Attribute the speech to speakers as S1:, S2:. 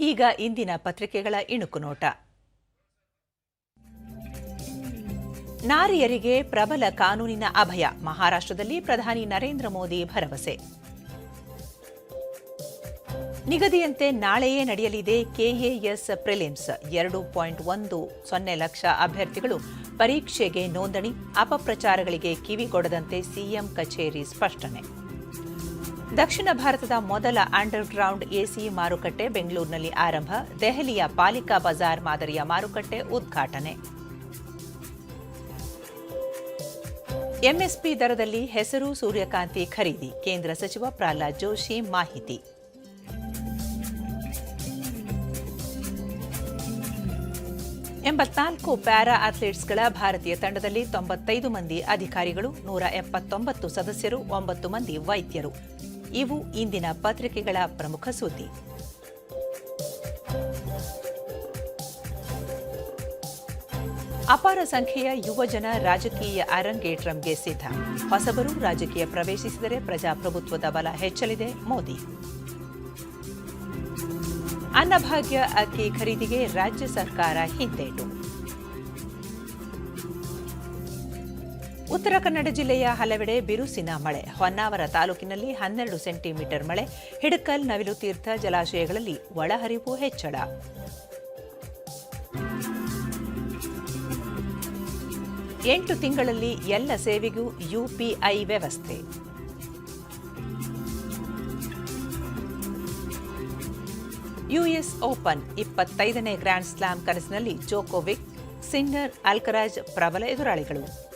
S1: ಈಗ ಇಂದಿನ ಪತ್ರಿಕೆಗಳ ಇಣುಕು ನೋಟ ನಾರಿಯರಿಗೆ ಪ್ರಬಲ ಕಾನೂನಿನ ಅಭಯ, ಮಹಾರಾಷ್ಟ್ರದಲ್ಲಿ ಪ್ರಧಾನಿ ನರೇಂದ್ರ ಮೋದಿ ಭರವಸೆ. ನಿಗದಿಯಂತೆ ನಾಳೆಯೇ ನಡೆಯಲಿದೆ ಕೆಎಎಸ್ ಪ್ರಿಲಿಮ್ಸ್, ಎರಡು ಪಾಯಿಂಟ್ ಒಂದು ಸೊನ್ನೆ ಲಕ್ಷ ಅಭ್ಯರ್ಥಿಗಳು ಪರೀಕ್ಷೆಗೆ ನೋಂದಣಿ, ಅಪಪ್ರಚಾರಗಳಿಗೆ ಕಿವಿಗೊಡದಂತೆ ಸಿಎಂ ಕಚೇರಿ ಸ್ಪಷ್ಟನೆ. ದಕ್ಷಿಣ ಭಾರತದ ಮೊದಲ ಅಂಡರ್ ಗ್ರೌಂಡ್ ಎಸಿ ಮಾರುಕಟ್ಟೆ ಬೆಂಗಳೂರಿನಲ್ಲಿ ಆರಂಭ, ದೆಹಲಿಯ ಪಾಲಿಕಾ ಬಜಾರ್ ಮಾದರಿಯ ಮಾರುಕಟ್ಟೆ ಉದ್ಘಾಟನೆ. ಎಂಎಸ್ಪಿ ದರದಲ್ಲಿ ಹೆಸರು, ಸೂರ್ಯಕಾಂತಿ ಖರೀದಿ, ಕೇಂದ್ರ ಸಚಿವ ಪ್ರಹ್ಲಾದ್ ಜೋಶಿ ಮಾಹಿತಿ. ಎಂಬತ್ನಾಲ್ಕು ಪ್ಯಾರಾ ಅಥ್ಲೀಟ್ಸ್ಗಳ ಭಾರತೀಯ ತಂಡದಲ್ಲಿ ತೊಂಬತ್ತೈದು ಮಂದಿ ಅಧಿಕಾರಿಗಳು, ನೂರ ಎಪ್ಪತ್ತೊಂಬತ್ತು ಸದಸ್ಯರು, ಒಂಬತ್ತು ಮಂದಿ ವೈದ್ಯರು. ಇವು ಇಂದಿನ ಪತ್ರಿಕೆಗಳ ಪ್ರಮುಖ ಸುದ್ದಿ. ಅಪಾರ ಸಂಖ್ಯೆಯ ಯುವಜನ ರಾಜಕೀಯ ಅರಂಗೇಟ್ರಂಗೆ ಸಿದ್ಧ. ಹೊಸಬರು ರಾಜಕೀಯ ಪ್ರವೇಶಿಸಿದರೆ ಪ್ರಜಾಪ್ರಭುತ್ವದ ಬಲ ಹೆಚ್ಚಲಿದೆ ಮೋದಿ. ಅನ್ನಭಾಗ್ಯ ಅಕ್ಕಿ ಖರೀದಿಗೆ ರಾಜ್ಯ ಸರ್ಕಾರ ಹಿಂದೇಟು. ಉತ್ತರ ಕನ್ನಡ ಜಿಲ್ಲೆಯ ಹಲವೆಡೆ ಬಿರುಸಿನ ಮಳೆ. ಹೊನ್ನಾವರ ತಾಲೂಕಿನಲ್ಲಿ ಹನ್ನೆರಡು ಸೆಂಟಿಮೀಟರ್ ಮಳೆ. ಹಿಡಕಲ್, ನವಿಲು ತೀರ್ಥ ಜಲಾಶಯಗಳಲ್ಲಿ ಒಳಹರಿವು ಹೆಚ್ಚಳ. ಎಂಟು ತಿಂಗಳಲ್ಲಿ ಎಲ್ಲ ಸೇವೆಗೂ ಯುಪಿಐ ವ್ಯವಸ್ಥೆ. ಯುಎಸ್ ಓಪನ್ ಇಪ್ಪತ್ತೈದನೇ ಗ್ರ್ಯಾಂಡ್ ಸ್ಲಾಮ್ ಕನಸಿನಲ್ಲಿ ಜೋಕೋವಿಕ್ ಸಿನ್ನರ್ ಅಲ್ಕರಾಜ್ ಪ್ರಬಲ ಎದುರಾಳಿಗಳು.